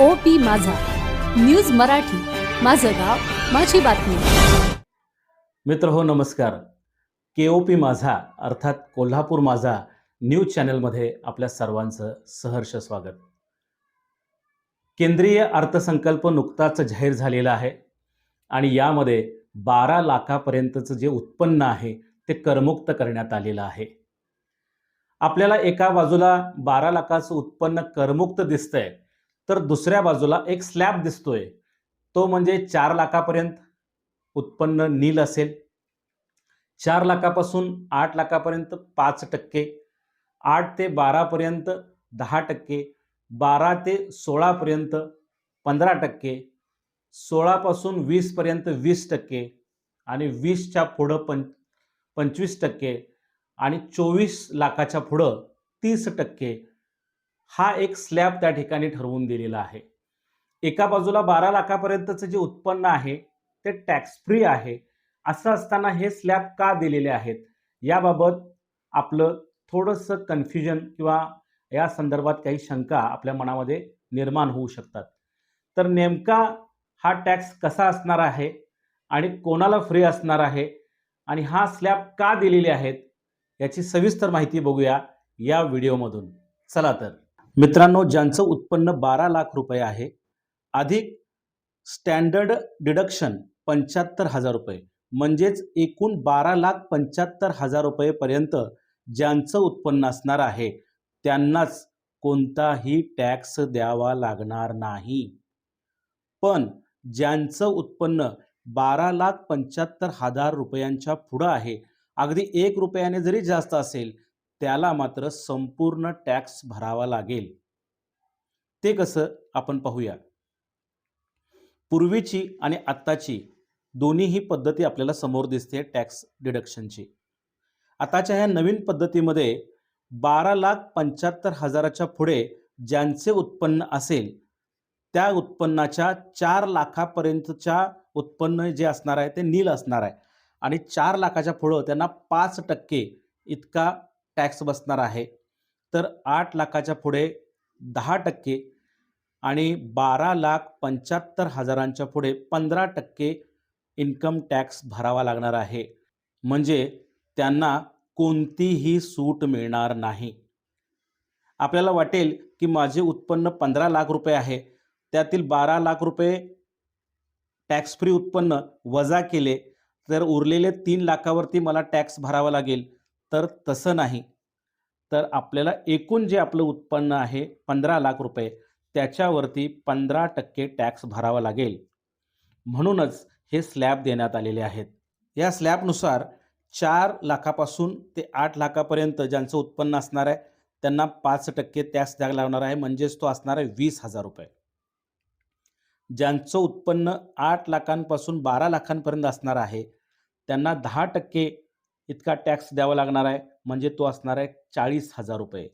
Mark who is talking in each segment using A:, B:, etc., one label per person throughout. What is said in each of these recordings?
A: ओ पी माझा. न्यूज मराठी. माझं गाव माझी बातमी.
B: मित्र हो नमस्कार. के ओ पी माझा अर्थात कोल्हापूर माझा न्यूज चॅनलमध्ये आपल्या सर्वांचं सहर्ष स्वागत. केंद्रीय अर्थसंकल्प नुकताच जाहीर झालेला आहे आणि यामध्ये बारा लाखापर्यंतचं जे उत्पन्न आहे ते करमुक्त करण्यात आलेलं आहे. आपल्याला एका बाजूला बारा लाखाचं उत्पन्न करमुक्त दिसतंय तर दुसऱ्या बाजूला एक स्लॅब दिसतोय. तो म्हणजे चार लाखापर्यंत उत्पन्न नील असेल. चार लाखापासून आठ लाखापर्यंत पाच टक्के. आठ ते बारापर्यंत दहा टक्के. बारा ते सोळापर्यंत पंधरा टक्के. सोळापासून वीसपर्यंत वीस टक्के. आणि वीसच्या पुढं पं पंचवीस टक्के. आणि चोवीस लाखाच्या पुढं तीस टक्के. हा एक स्लॅब त्या ठिकाणी ठरवून दिलेला आहे. एका बाजूला बारा लाखापर्यंतचं जे उत्पन्न आहे ते टॅक्स फ्री आहे. असं असताना हे स्लॅब का दिलेले आहेत? याबाबत आपलं थोडंसं कन्फ्युजन किंवा या संदर्भात काही शंका आपल्या मनामध्ये निर्माण होऊ शकतात. तर नेमका हा टॅक्स कसा असणार आहे? आणि कोणाला फ्री असणार आहे? आणि हा स्लॅब का दिलेले आहेत? याची सविस्तर माहिती बघूया या व्हिडिओमधून चला तर. मित्रांनो ज्यांचं उत्पन्न बारा लाख रुपये आहे अधिक स्टँडर्ड डिडक्शन पंच्याहत्तर हजार रुपये. म्हणजेच एकूण बारा लाख पंच्याहत्तर हजार रुपयेपर्यंत ज्यांचं उत्पन्न असणार आहे त्यांनाच कोणताही टॅक्स द्यावा लागणार नाही. पण ज्यांचं उत्पन्न बारा लाख पंच्याहत्तर हजार रुपयांच्या पुढं आहे अगदी एक रुपयाने जरी जास्त असेल त्याला मात्र संपूर्ण टॅक्स भरावा लागेल. ते कसं आपण पाहूया. पूर्वीची आणि आत्ताची दोन्हीही पद्धती आपल्याला समोर दिसते टॅक्स डिडक्शनची. आताच्या ह्या नवीन पद्धतीमध्ये बारा लाख पंच्याहत्तर हजाराच्या पुढे ज्यांचे उत्पन्न असेल त्या उत्पन्नाच्या चार लाखापर्यंतच्या उत्पन्न जे असणार आहे ते नील असणार आहे. आणि चार लाखाच्या पुढं त्यांना पाच टक्के इतका टॅक्स बसणार आहे. तर आठ लाखाच्या पुढे दहा टक्के आणि बारा लाख पंच्याहत्तर हजारांच्या पुढे पंधरा टक्के इन्कम टॅक्स भरावा लागणार आहे. म्हणजे त्यांना कोणतीही सूट मिळणार नाही. आपल्याला वाटेल की माझे उत्पन्न पंधरा लाख रुपये आहे. त्यातील बारा लाख रुपये टॅक्स फ्री उत्पन्न वजा केले तर उरलेले तीन लाखावरती मला टॅक्स भरावा लागेल. तर तसं नाही. तर आपल्याला एकूण जे आपलं उत्पन्न आहे पंधरा लाख रुपये त्याच्यावरती पंधरा टक्के टॅक्स भरावा लागेल. म्हणूनच हे स्लॅब देण्यात आलेले आहेत. या स्लॅबनुसार चार लाखापासून ते आठ लाखापर्यंत ज्यांचं उत्पन्न असणार आहे त्यांना पाच टक्के टॅक्स द्यावा लागणार आहे म्हणजेच तो असणार आहे वीस हजार रुपये. ज्यांचं उत्पन्न आठ लाखांपासून बारा लाखांपर्यंत असणार आहे त्यांना दहा टक्के इतका टॅक्स द्यावा लागणार आहे म्हणजे तो असणार आहे चाळीस हजार रुपये.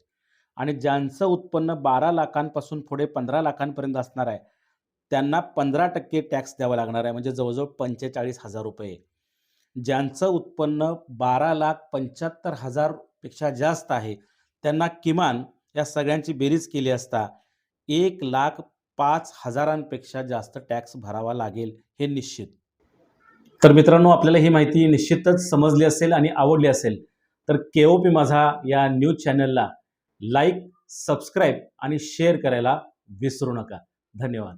B: आणि ज्यांचं उत्पन्न बारा लाखांपासून पुढे पंधरा लाखांपर्यंत असणार आहे त्यांना पंधरा टक्के टॅक्स द्यावा लागणार आहे म्हणजे जवळजवळ पंचेचाळीस हजार रुपये. ज्यांचं उत्पन्न बारा लाख पंच्याहत्तर हजारपेक्षा जास्त आहे त्यांना किमान या सगळ्यांची बेरीज केली असता एक लाख पाच हजारांपेक्षा जास्त टॅक्स भरावा लागेल हे निश्चित. तर मित्रांनो आपल्याला ही माहिती निश्चितच समजली असेल आणि आवडली असेल तर के ओ पी माझा या न्यूज चॅनलला लाईक सबस्क्राईब आणि शेअर करायला विसरू नका. धन्यवाद.